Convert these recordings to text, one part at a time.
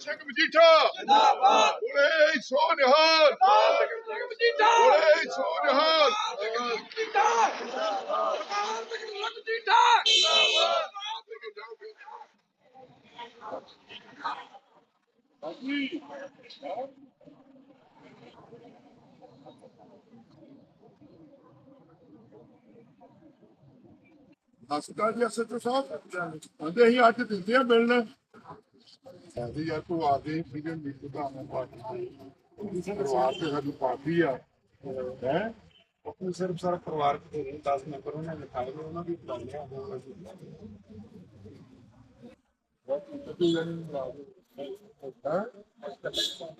ਸਿੰਘ ਮਜੀਠਾ। ਜਿੰਦਾਬਾਦ। ਬੋਲੇ ਸੋ ਨਿਹਾਲ ਸਿੰਘ ਮਜੀਠਾ। ਬੋਲੇ ਸੋ ਨਿਹਾਲ ਹਸਪਤਾਲ ਜੀ ਅਸਰ ਸਾਹਿਬ ਕਹਿੰਦੇ ਅਸੀਂ ਅੱਜ ਦਿੰਦੇ ਆ ਮਿਲਣ ਕਹਿੰਦੇ ਯਾਰ ਤੂੰ ਆ ਦੇ ਫਿਲਮ ਵੀ ਤੂੰ ਤਾਂ ਆਉਂ ਪਾਰਟੀ ਪਰਿਵਾਰ ਤੇ ਸਾਡੀ ਪਾਰਟੀ ਆ। ਹੈ? ਉਹ ਸਿਰਫ ਸਾਰਾ ਪਰਿਵਾਰ ਦੇ 10 ਮੈਂਬਰ ਉਹਨਾਂ ਨੇ ਖਾਏ ਨੇ ਉਹਨਾਂ ਦੀ ਬੁਲਾਉਂਦੇ ਆ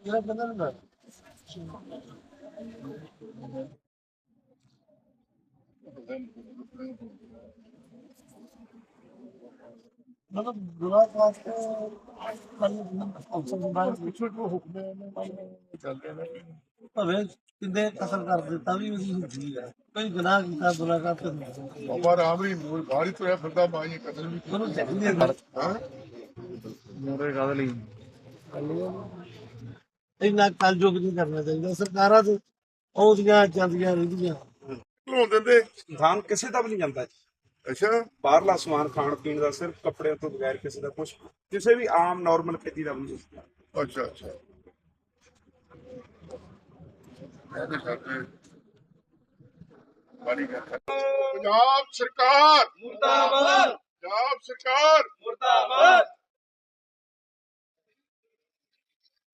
ਇਹ ਬੰਦਾ ਨਾ ਮਤਲਬ ਦੁਆ ਵਾਸਤੇ ਅਫਸਰ ਬਾਅਦ ਪਿੱਛੇ ਕੋ ਹੁਕਮ ਹੈ ਨਾ ਚੱਲਦੇ ਨੇ ਭਵੇਂ ਕਿੰਨੇ ਕਸਰ ਕਰ ਦਿੱਤਾ ਵੀ ਉਹਦੀ ਹੁੰਦੀ ਹੈ ਕੋਈ ਗੁਨਾਹ ਕੀਤਾ ਬੁਰਾ ਕਰਤਾ ਨਹੀਂ ਬਾਬਾ ਰਾਮ ਰੀ ਮੂਲ ਬਾਹਰ ਹੀ ਤੁਰਿਆ ਫਿਰਦਾ ਮਾਂ ਜੀ ਕਤਲ ਵੀ ਉਹਨੂੰ ਚਾਹੀਦੀ ਹੈ ਹਾਂ ਮੋਰੇ ਗੱਲ ਲਈ ਇੰਨਾ ਕੱਲ ਜੋਗ ਨਹੀਂ ਕਰਨਾ ਚਾਹੀਦਾ। ਸਰਕਾਰਾਂ ਤੇ ਉਹਦੀਆਂ ਜਾਂਦੀਆਂ ਰਹਿੰਦੀਆਂ। ਲੋਨ ਦਿੰਦੇ। ਇਨਸਾਨ ਕਿਸੇ ਦਾ ਵੀ ਨਹੀਂ ਜਾਂਦਾ ਜੀ। ਅੱਛਾ। ਬਾਹਰਲਾ ਸਮਾਨ ਖਾਣ ਪੀਣ ਦਾ ਸਿਰਫ ਕੱਪੜੇ ਤੋਂ ਬਗੈਰ ਕਿਸੇ ਦਾ ਕੁਝ ਕਿਸੇ ਵੀ ਆਮ ਨਾਰਮਲ ਖੇਤੀ ਦਾ ਵੀ ਨਹੀਂ। ਅੱਛਾ ਅੱਛਾ। ਪੰਜਾਬ ਸਰਕਾਰ। ਮੁਰਦਾਬਾਦ। ਪੰਜਾਬ ਸਰਕਾਰ। ਮੁਰਦਾਬਾਦ।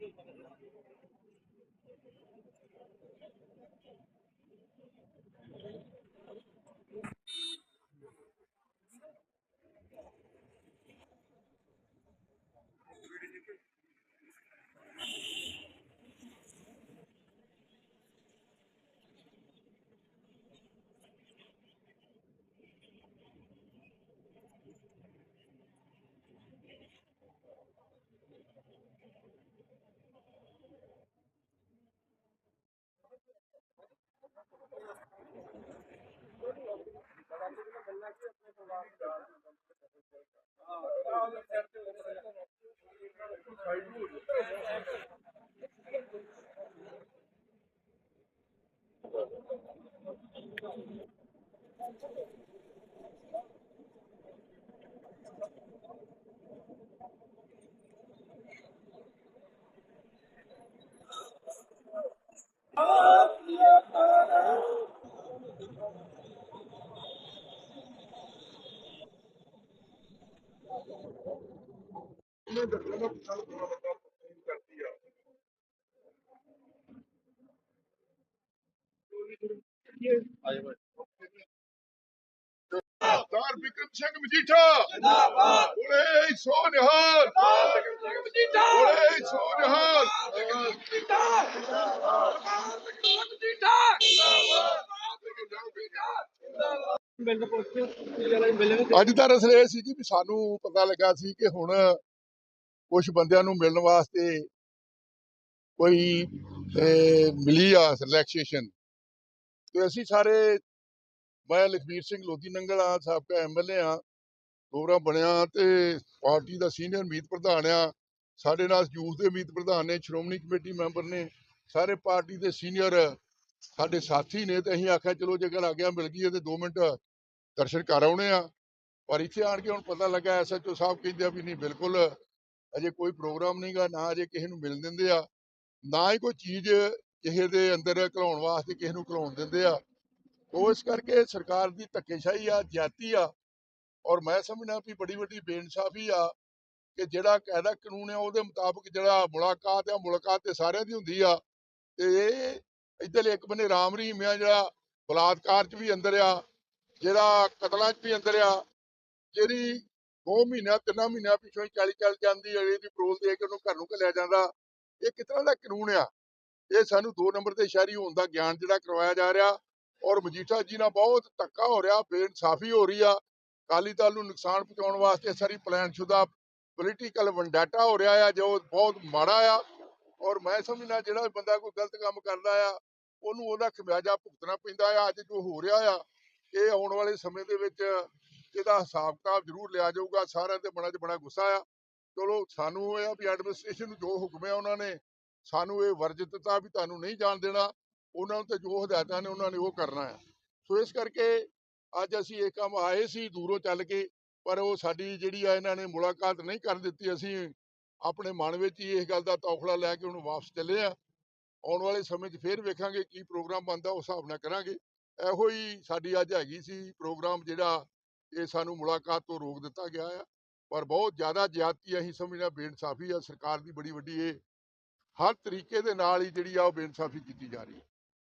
Thank you. ਉਹਨੇ ਦੱਸਿਆ ਨਾ ਥੋੜਾ ਬਹੁਤਾ ਫੋਨ ਕਰਦੀ ਆ ਸਰਦਾਰ ਵਿਕਰਮ ਸਿੰਘ ਮਜੀਠਾ। ਜਿੰਦਾਬਾਦ ਬੋਲੇ ਸੋ ਨਿਹਾਲ ਸਿੰਘ ਮਜੀਠਾ। ਬੋਲੇ ਸੋ ਨਿਹਾਲ ਅੱਜ ਦਾ ਰਸਲ ਇਹ ਸੀ ਜੀ ਵੀ ਸਾਨੂੰ ਪਤਾ ਲੱਗਾ ਸੀ ਕਿ ਹੁਣ ਕੁਝ ਬੰਦਿਆਂ ਨੂੰ ਮਿਲਣ ਵਾਸਤੇ ਕੋਈ ਮਿਲੀ ਆ ਰਿਲੈਕਸੇਸ਼ਨ ਤੇ ਅਸੀਂ ਸਾਰੇ, ਮੈਂ ਲਖਬੀਰ ਸਿੰਘ ਲੋਧੀ ਨੰਗਲ ਆ ਸਾਬਕਾ ਐਮਐਲਏ ਆ ਪ੍ਰੋਗਰਾਮ ਬਣਿਆ ਤੇ ਪਾਰਟੀ ਦਾ ਸੀਨੀਅਰ ਮੀਤ ਪ੍ਰਧਾਨ ਆ ਸਾਡੇ ਨਾਲ ਯੂਥ ਦੇ ਮੀਤ ਪ੍ਰਧਾਨ ਨੇ, ਸ਼੍ਰੋਮਣੀ ਕਮੇਟੀ ਮੈਂਬਰ ਨੇ, ਸਾਰੇ ਪਾਰਟੀ ਦੇ ਸੀਨੀਅਰ ਸਾਡੇ ਸਾਥੀ ਨੇ ਤੇ ਅਸੀਂ ਆਖਿਆ, ਚਲੋ ਜੇਕਰ ਆਗਿਆ ਮਿਲ ਗਈ ਹੈ ਤੇ 2 ਮਿੰਟ ਦਰਸ਼ਨ ਕਰ ਆਉਣੇ ਆ। ਪਰ ਇੱਥੇ ਆਣ ਕੇ ਹੁਣ ਪਤਾ ਲੱਗਾ ਐਸਐਚਓ ਸਾਹਿਬ ਕਹਿੰਦੇ ਆ ਵੀ ਨਹੀਂ, ਬਿਲਕੁਲ ਅਜੇ ਕੋਈ ਪ੍ਰੋਗਰਾਮ ਨਹੀਂਗਾ ਨਾ ਅਜੇ ਕਿਸੇ ਨੂੰ ਮਿਲਣ ਦਿੰਦੇ ਆ, ਨਾ ਹੀ ਕੋਈ ਚੀਜ਼ ਕਿਸੇ ਦੇ ਅੰਦਰ ਘਲਾਉਣ ਵਾਸਤੇ ਕਿਸੇ ਨੂੰ ਘਲਾਉਣ ਦਿੰਦੇ ਆ। ਉਹ ਇਸ ਕਰਕੇ ਸਰਕਾਰ ਦੀ ਧੱਕੇਸ਼ਾਹੀ ਆ ਜਾਤੀ ਆ, ਔਰ ਮੈਂ ਸਮਝਣਾ ਵੀ ਬੜੀ ਵੱਡੀ ਬੇਇਨਸਾਫੀ ਆ ਕਿ ਜਿਹੜਾ ਕਾਇਦਾ ਕਾਨੂੰਨ ਹੈ ਉਹਦੇ ਮੁਤਾਬਕ ਜਿਹੜਾ ਮੁਲਾਕਾਤ ਆ, ਮੁਲਾਕਾਤ ਤੇ ਸਾਰਿਆਂ ਦੀ ਹੁੰਦੀ ਆ, ਤੇ ਇਹ ਇੱਧਰ ਇੱਕ ਬੰਨੇ ਰਾਮ ਰਹੀਮ ਆ, ਜਿਹੜਾ ਬਲਾਤਕਾਰ 'ਚ ਵੀ ਅੰਦਰ ਆ, ਜਿਹੜਾ ਕਤਲਾਂ 'ਚ ਵੀ ਅੰਦਰ ਆ, ਜਿਹੜੀ ਦੋ ਮਹੀਨਿਆਂ, ਤਿੰਨਾਂ ਮਹੀਨਿਆਂ ਪਿੱਛੋਂ ਹੀ ਚਾਲੀ ਚੱਲ ਜਾਂਦੀ ਹੈ ਇਹਦੀ ਪਰੋਲ ਦੇ ਕੇ ਉਹਨੂੰ ਘਰ ਨੂੰ ਘੱਲਿਆ ਜਾਂਦਾ। ਇਹ ਕਿਸ ਦਾ ਕਾਨੂੰਨ ਆ? ਇਹ ਸਾਨੂੰ ਦੋ ਨੰਬਰ ਤੇ ਸ਼ਹਿਰੀ ਹੋਣ ਦਾ ਗਿਆਨ ਜਿਹੜਾ ਕਰਵਾਇਆ ਜਾ ਰਿਹਾ ਔਰ ਮਜੀਠਾ ਜੀ ਨਾਲ ਬਹੁਤ ਧੱਕਾ ਹੋ ਰਿਹਾ, ਬੇਇਨਸਾਫੀ ਹੋ ਰਹੀ ਆ। ਅਕਾਲੀ ਦਲ ਨੂੰ ਨੁਕਸਾਨ ਪਹੁੰਚਾਉਣ ਵਾਸਤੇ ਸਾਰੀ ਪਲਾਨ ਸ਼ੁਦਾ ਪੋਲੀਟੀਕਲ ਵੰਡਾਟਾ ਹੋ ਰਿਹਾ ਆ, ਜੋ ਬਹੁਤ ਮਾੜਾ ਆ। ਔਰ ਮੈਂ ਸਮਝਣਾ ਜਿਹੜਾ ਬੰਦਾ ਕੋਈ ਗਲਤ ਕੰਮ ਕਰਦਾ ਆ, ਉਹਨੂੰ ਉਹਦਾ ਖਮਿਆਜਾ ਭੁਗਤਣਾ ਪੈਂਦਾ ਆ। ਅੱਜ ਜੋ ਹੋ ਰਿਹਾ ਆ, ਇਹ ਆਉਣ ਵਾਲੇ ਸਮੇਂ ਦੇ ਵਿੱਚ ਇਹਦਾ ਹਿਸਾਬ ਕਿਤਾਬ ਜ਼ਰੂਰ ਲਿਆ ਜਾਊਗਾ, ਸਾਰਿਆਂ ਤੇ ਬੜਾ ਚ ਬੜਾ ਗੁੱਸਾ ਆ। ਚਲੋ ਸਾਨੂੰ ਇਹ ਆ ਵੀ ਐਡਮਿਨਿਸਟ੍ਰੇਸ਼ਨ ਨੂੰ ਜੋ ਹੁਕਮ ਹੈ ਉਹਨਾਂ ਨੇ, ਸਾਨੂੰ ਇਹ ਵਰਜਿਤ ਦਿੱਤਾ ਵੀ ਤੁਹਾਨੂੰ ਨਹੀਂ ਜਾਣ ਦੇਣਾ, ਉਹਨਾਂ ਨੂੰ ਤੇ ਜੋ ਹਦਾਇਤਾਂ ਨੇ ਉਹਨਾਂ ਨੇ ਉਹ ਕਰਨਾ ਹੈ ਸੋ ਇਸ ਕਰਕੇ ਅੱਜ ਅਸੀਂ ਇਹ ਕੰਮ ਆਏ ਸੀ, ਦੂਰੋਂ ਚੱਲ ਕੇ, ਪਰ ਉਹ ਸਾਡੀ ਜਿਹੜੀ ਆ ਇਹਨਾਂ ਨੇ ਮੁਲਾਕਾਤ ਨਹੀਂ ਕਰਨ ਦਿੱਤੀ, ਅਸੀਂ ਆਪਣੇ ਮਨ ਵਿੱਚ ਹੀ ਇਸ ਗੱਲ ਦਾ ਤੌਖਲਾ ਲੈ ਕੇ ਹੁਣ ਵਾਪਸ ਚੱਲੇ ਆ। ਆਉਣ ਵਾਲੇ ਸਮੇਂ 'ਚ ਫੇਰ ਵੇਖਾਂਗੇ ਕੀ ਪ੍ਰੋਗਰਾਮ ਬਣਦਾ, ਉਸ ਹਿਸਾਬ ਨਾਲ ਕਰਾਂਗੇ। ਇਹੋ ਹੀ ਸਾਡੀ ਅੱਜ ਹੈਗੀ ਸੀ ਪ੍ਰੋਗਰਾਮ ਜਿਹੜਾ ਇਹ ਸਾਨੂੰ ਮੁਲਾਕਾਤ ਤੋਂ ਰੋਕ ਦਿੱਤਾ ਗਿਆ ਆ। ਪਰ ਬਹੁਤ ਜ਼ਿਆਦਾ ਜ਼ਿਆਦਤੀ ਅਸੀਂ ਸਮਝਦੇ ਹਾਂ ਬੇਇਨਸਾਫੀ ਆ, ਸਰਕਾਰ ਦੀ ਬੜੀ ਵੱਡੀ ਇਹ ਹਰ ਤਰੀਕੇ ਦੇ ਨਾਲ ਹੀ ਜਿਹੜੀ ਆ ਉਹ ਬੇਇਨਸਾਫੀ ਕੀਤੀ ਜਾ ਰਹੀ ਹੈ।